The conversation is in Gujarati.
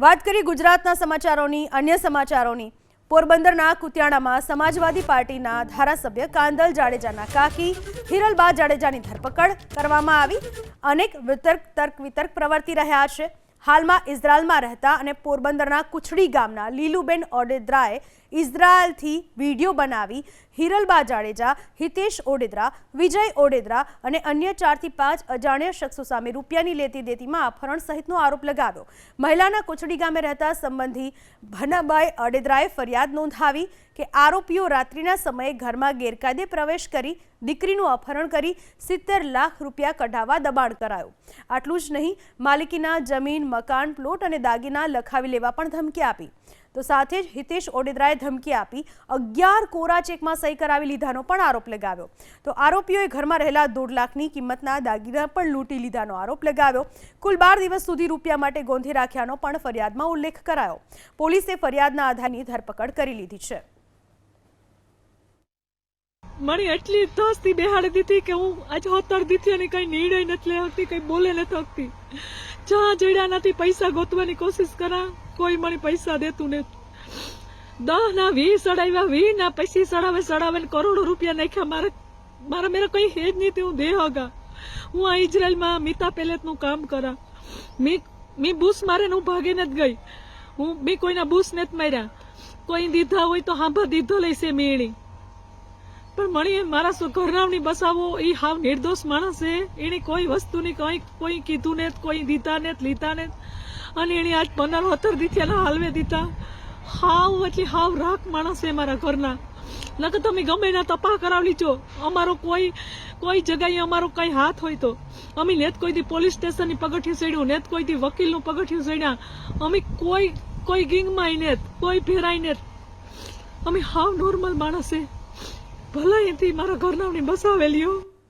વાત કરી ગુજરાતના સમાચારોની, અન્ય સમાચારોની. પોરબંદરના કુતિયાણામાં સમાજવાદી પાર્ટીના ધારાસભ્ય કાંદલ જાડેજાના કાકી, હિરલબા જાડેજાની ધરપકડ કરવામાં આવી. અનેક વિતર્ક તર્ક વિતર્ક પ્રવર્તી રહ્યા છે. હાલમાં ઇઝરાયલમાં રહેતા અને પોરબંદરના કુછડી ગામના લીલુબેન ઓડેદરાએ ઇઝરાયલથી વીડિયો બનાવી હિરલબા જાડેજા હિતેશ ઓડેદરા, વિજય ઓડેદરા અને અન્ય ચારથી પાંચ અજાણ્યા શખ્સો સામે રૂપિયાની લેતી દેતીમાં અપહરણ સહિતનો આરોપ લગાવ્યો. મહિલાના કુછડી ગામે રહેતા સંબંધી ભનાબાઈ ઓડેદરાએ ફરિયાદ નોંધાવી કે આરોપીઓ રાત્રિના સમયે ઘરમાં ગેરકાયદે પ્રવેશ કરી દીકરીનું અપહરણ કરી સિત્તેર લાખ રૂપિયા કઢાવવા દબાણ કરાયું. આટલું જ નહીં, માલિકીના જમીન મકાન, પ્લોટ અને દાગીના લખાવી લેવા પણ ધમકી આપી. તો સાથે જ હિતેશ ઓડેદરાએ ધમકી આપી, અગિયાર કોરા ચેકમાં સહી કરાવી લીધાનો પણ આરોપ લગાવ્યો. તો આરોપીઓએ ઘરમાં રહેલા દોઢ લાખની કિંમતના દાગીના પણ લૂંટી લીધાનો આરોપ લગાવ્યો. કુલ બાર દિવસ સુધી રૂપિયા માટે ગોંધી રાખ્યાનો પણ ફરિયાદમાં ઉલ્લેખ કરાયો. પોલીસે ફરિયાદના આધારની ધરપકડ કરી લીધી છે. મને એટલી દોસ્તી બેહાડી દીધી કે હું આજે હોતર દીધી અને કઈ નિર્ણય નથી લઈ શકતી કઈ બોલે નથી શકતી જ્યાં જડ્યા નથી પૈસા ગોતવાની કોશિશ કરા, કોઈ મને પૈસા દેતું નથી દહ ના વી સડાવ્યા વી ના પૈસી સડાવે સડાવે ને કરોડો રૂપિયા નાખ્યા. મારે મારા મેરા કઈ હેજ નહીં હું દે હગા. હું આ ઇઝરાયલમાં મિતા પેલેટનું કામ કરા. મી મી બુસ મારે હું ભાગે નથી ગઈ. હું બી કોઈના બુસ નથી માર્યા. કોઈ દીધા હોય તો હાંભા દીધો લઈશે મેળી પણ મણી મારા સુખરામની બસાવો એ હાવ નિર્દોષ માણસ છે. એને કોઈ વસ્તુની કંઈ, કોઈ કીધું ને કોઈ દીધા ને લીધા ને અને એને આજ પંદર સત્તર દીથિયાના હાલવે દીધા. હાવ એટલે હાવ રાખ માણસ છે મારા ઘરના. નકર તમે ગમે ના તપા કરાવી લીજો અમારો કોઈ કોઈ જગ્યાએ અમારો કંઈ હાથ હોય તો. અમે નેત કોઈ દી પોલીસ સ્ટેશનની પગઠિયું સડ્યું, નેત કોઈ દી વકીલનું પગથિયું સડ્યા. અમે કોઈ કોઈ ગીંગમાં નેત, કોઈ ફેરાય અમે હાવ નોર્મલ માણસ છે. ભલે અહીંથી મારા ઘરનાવની બસાવેલીઓ